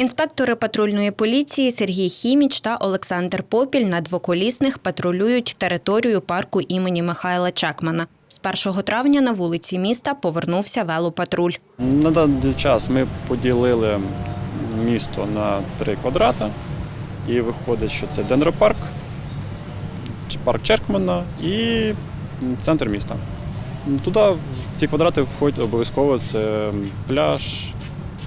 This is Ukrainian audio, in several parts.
Інспектори патрульної поліції Сергій Хіміч та Олександр Попіль на двоколісних патрулюють територію парку імені Михайла Чекмана. З 1 травня на вулиці міста повернувся велопатруль. На даний час ми поділили місто на три квадрати, і виходить, що це Денропарк, парк Черкмана і центр міста. Туди в ці квадрати входять обов'язково це пляж,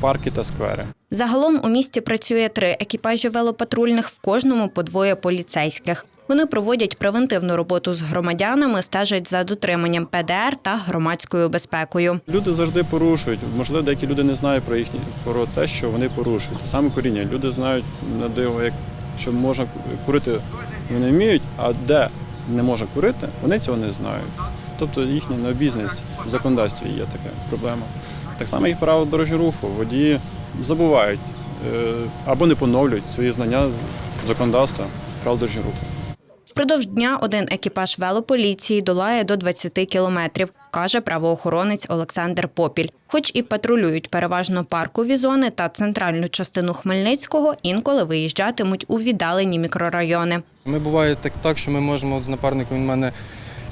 парки та сквери. Загалом у місті працює три екіпажі велопатрульних, в кожному по двоє поліцейських. Вони проводять превентивну роботу з громадянами, стежать за дотриманням ПДР та громадською безпекою. Люди завжди порушують. Можливо, деякі люди не знають про їхні про те, що вони порушують. Саме коріння. Люди знають на диво, як що можна курити, вони вміють, а де не можна курити, вони цього не знають. Тобто їхня необізнаність в законодавстві є така проблема. Так само і правила дорожнього руху. Водії забувають е, або не поновлюють свої знання законодавства правил дорожнього руху. Впродовж дня один екіпаж велополіції долає до 20 кілометрів, каже правоохоронець Олександр Попіль. Хоч і патрулюють переважно паркові зони та центральну частину Хмельницького, інколи виїжджатимуть у віддалені мікрорайони. Ми буває так, так, що ми можемо от з напарником, він мене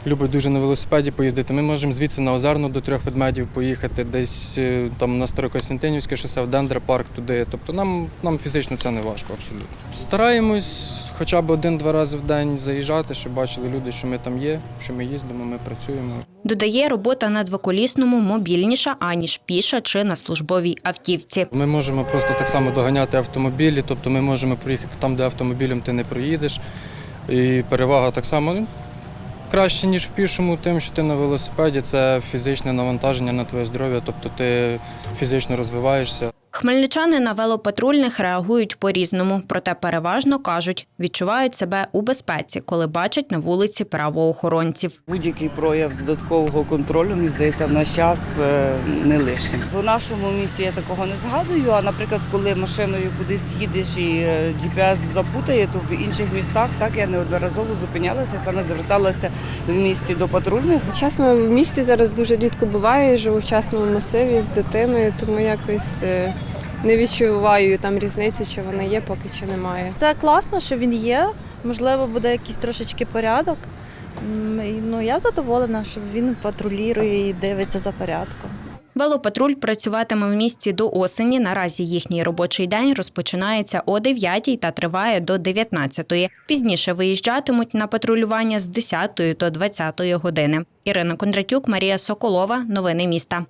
любить дуже на велосипеді поїздити. Ми можемо звідси на Озерну до трьох ведмедів поїхати, десь е, там на Старокостянтинівське шосе, в Дендропарк туди. Тобто нам, нам фізично це не важко абсолютно. Стараємось хоча б один-два рази в день заїжджати, щоб бачили люди, що ми там є, що ми їздимо, ми працюємо. Додає, робота на двоколісному мобільніша, аніж піша чи на службовій автівці. Ми можемо просто так само доганяти автомобілі, тобто ми можемо проїхати там, де автомобілем ти не проїдеш. І перевага так само ну, краще, ніж в пішому, тим, що ти на велосипеді, це фізичне навантаження на твоє здоров'я, тобто ти фізично розвиваєшся. Хмельничани на велопатрульних реагують по-різному, проте переважно кажуть, відчувають себе у безпеці, коли бачать на вулиці правоохоронців. Будь-який прояв додаткового контролю, мені здається, в наш час е, не лишнім. В нашому місті я такого не згадую. А наприклад, коли машиною кудись їдеш і е, GPS запутає, то в інших містах так я неодноразово зупинялася, саме зверталася в місті до патрульних. Чесно, в місті зараз дуже рідко буває. Живу в частному масиві з дитиною, тому якось е, не відчуваю там різниці, чи вона є, поки чи немає. Це класно, що він є. Можливо, буде якийсь трошечки порядок. Ну, я задоволена, що він патрулює і дивиться за порядком. Велопатруль працюватиме в місті до осені. Наразі їхній робочий день розпочинається о 9 та триває до 19. Пізніше виїжджатимуть на патрулювання з 10 до 20 години. Ірина Кондратюк, Марія Соколова. Новини міста.